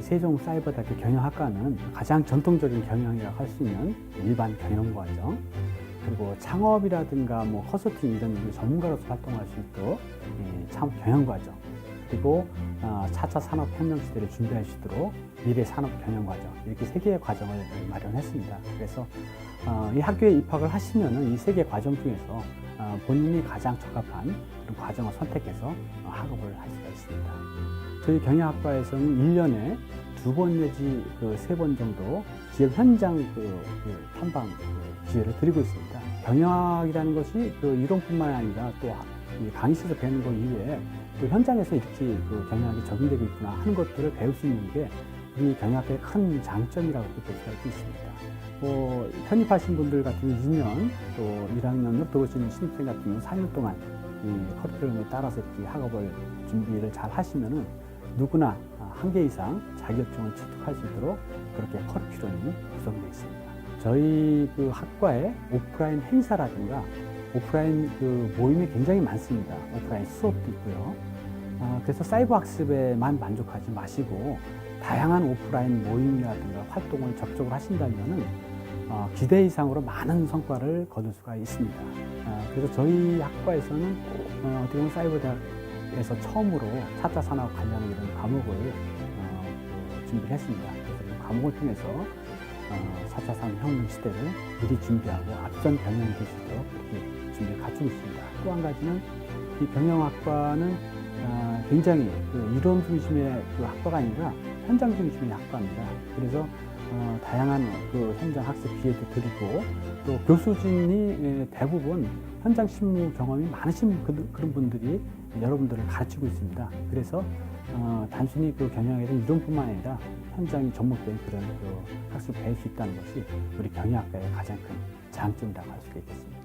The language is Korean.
세종 사이버대학교 경영학과는 가장 전통적인 경영이라고 할 수 있는 일반 경영과정 그리고 창업이라든가 뭐 컨설팅 이런 전문가로서 활동할 수 있도록 이 창업 경영과정 그리고 어, 4차 산업혁명 시대를 준비할 수 있도록 미래 산업 경영과정 이렇게 세 개의 과정을 마련했습니다. 그래서 어, 이 학교에 입학을 하시면은 이 세 개 과정 중에서 어, 본인이 가장 적합한 그런 과정을 선택해서 어, 학업을 할 수가 있습니다. 저희 경영학과에서는 1년에 두 번 내지 그 세 번 정도 기업 현장 그, 그 탐방 그 기회를 드리고 있습니다. 경영학이라는 것이 그 이론뿐만 아니라 또이 강의실에서 배우는 것 이외에 또 현장에서 이렇게 그 경영학이 적용되고 있구나 하는 것들을 배울 수 있는 게 우리 경영학과의 큰 장점이라고 볼 수가 있습니다. 뭐 편입하신 분들 같은 경우 2년 또 1학년으로 들어오시는 신입생 같은 경우 4년 동안 이 커리큘럼에 따라서 이렇게 학업을 준비를 잘 하시면은 누구나 한 개 이상 자격증을 취득할 수 있도록 그렇게 커리큘럼이 구성되어 있습니다. 저희 그 학과에 오프라인 행사라든가 오프라인 그 모임이 굉장히 많습니다. 오프라인 수업도 있고요. 어, 그래서 사이버 학습에만 만족하지 마시고 다양한 오프라인 모임이라든가 활동을 접촉을 하신다면은 어, 기대 이상으로 많은 성과를 거둘 수가 있습니다. 어, 그래서 저희 학과에서는 어, 어떻게 보면 사이버 대학에서 처음으로 4차 산업 관련 이런 과목을 어, 그 준비를 했습니다. 그래서 그 과목을 통해서 어, 4차 산업혁명 시대를 미리 준비하고 앞선 경영이 될 수 있도록 준비를 갖추고 있습니다. 또 한 가지는 이 경영학과는 어, 굉장히 그 이론 중심의 그 학과가 아니라 현장 중심의 학과입니다. 그래서 어, 다양한 그 현장 학습 기회도 드리고 또 교수진이 예, 대부분 현장 실무 경험이 많으신 그, 그런 분들이 여러분들을 가르치고 있습니다. 그래서 어, 단순히 그 경영에 대한 이론뿐만 아니라 현장이 접목된 그런 그 학습을 배울 수 있다는 것이 우리 경영학과의 가장 큰 장점이라고 할 수가 있겠습니다.